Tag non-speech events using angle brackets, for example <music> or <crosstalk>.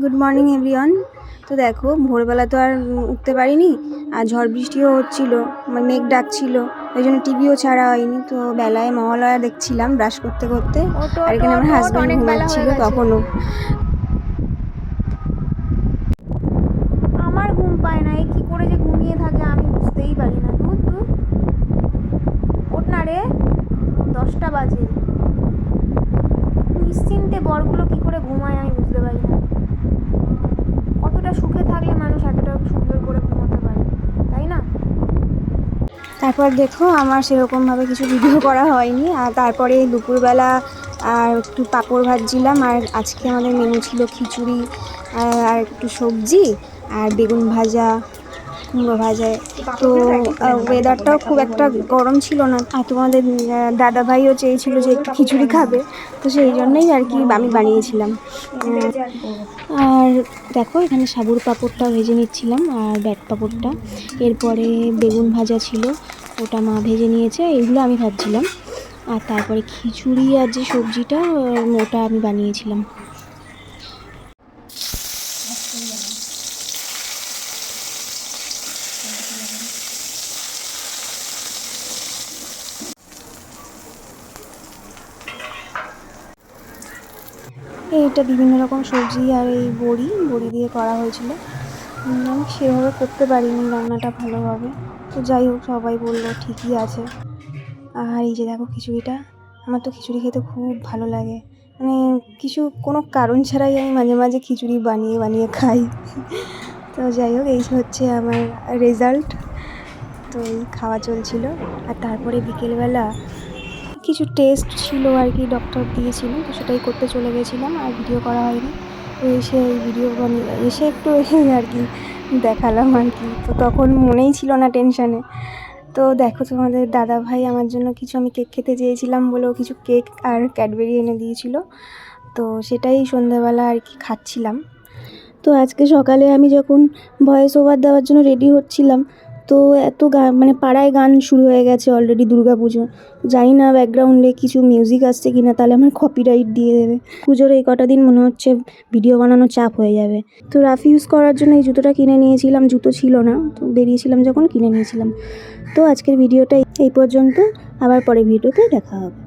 Good morning everyone তো দেখো ভোরবেলা তো আর উঠতে পারিনি আর ঝড় বৃষ্টিও হচ্ছিল মানে মেঘ ডাকছিল ওই জন্য টিভিও ছাড়া হয়নি তো বেলায় মহালয়া দেখছিলাম ব্রাশ করতে করতে আর এখানে আমার হাজব্যান্ড ঘুমাচ্ছিল তখনও। আমার ঘুম পায় না কি করে যে ঘুমিয়ে থাকে আমি বুঝতেই পারি না। দুধ দুধ ওঠ না রে দশটা বাজে। নিশ্চিন্তে বরগুলো কি করে ঘুমায় আমি বুঝতে পারি না। তারপর দেখো আমার সেরকমভাবে কিছু ভিডিও করা হয়নি। আর তারপরে দুপুরবেলা আর একটু পাঁপড় ভাজছিলাম, আর আজকে আমাদের মেনু ছিল খিচুড়ি, আর একটু সবজি, আর বেগুন ভাজা কুমড়ো ভাজা। তো ওয়েদারটাও খুব একটা গরম ছিল না। আর তোমাদের দাদা ভাইও চেয়েছিল যে একটু খিচুড়ি খাবে। তো সেই জন্যই আর কি আমি বানিয়েছিলাম। আর দেখো এখানে সাবুর পাঁপড়টা ভেজে নিচ্ছিলাম আর ব্যাট পাঁপড়টা। এরপরে বেগুন ভাজা ছিল ওটা মা ভেজে নিয়েছে এইগুলো আমি ভাবছিলাম আর তারপরে খিচুড়ি আর যে সবজিটা ওটা আমি বানিয়েছিলাম। এইটা বিভিন্ন রকম সবজি আর এই বড়ি বড়ি দিয়ে করা হয়েছিল। আমি সেভাবে করতে পারিনি, রান্নাটা ভালোভাবে। তো যাই হোক, সবাই বলল ঠিকই আছে। আর এই যে দেখো খিচুড়িটা, আমার তো খিচুড়ি খেতে খুব ভালো লাগে। মানে কিছু, কোনো কারণ ছাড়াই আমি মাঝে মাঝে খিচুড়ি বানিয়ে বানিয়ে খাই। তো যাই হোক, এই হচ্ছে আমার রেজাল্ট তো এই খাওয়া চলছিল। আর তারপরে বিকেলবেলা কিছু টেস্ট ছিল আর কি ডক্টর দিয়েছিল, তো সেটাই করতে চলে গেছিলাম আর ভিডিও করা হয়নি। তো এসে এই ভিডিও বানিয়ে এসে একটু <laughs> আর কি দেখালাম আর কি। তো তখন মনেই ছিল না টেনশানে তো দেখো তোমাদের দাদা ভাই আমার জন্য কিছু আমি কেক খেতে চেয়েছিলাম বলেও কিছু কেক আর ক্যাডবেরি এনে দিয়েছিল। তো সেটাই সন্ধ্যাবেলা আর কি খাচ্ছিলাম। তো আজকে সকালে আমি যখন ভয়েস ওভার দেওয়ার জন্য রেডি হচ্ছিলাম তো এত গান মানে পাড়ায় গান শুরু হয়ে গেছে অলরেডি দুর্গা পুজো। জানি না ব্যাকগ্রাউন্ডে কিছু মিউজিক আসছে কি না তাহলে আমার কপিরাইট দিয়ে দেবে। পুজোর এই কটা দিন মনে হচ্ছে ভিডিও বানানো চাপ হয়ে যাবে। তো রাফ ইউজ করার জন্য এই জুতোটা কিনে নিয়েছিলাম, জুতো ছিল না, তো বেরিয়েছিলাম যখন কিনে নিয়েছিলাম। তো আজকের ভিডিওটা এই পর্যন্ত, আবার পরে ভিডিওতে দেখা হবে।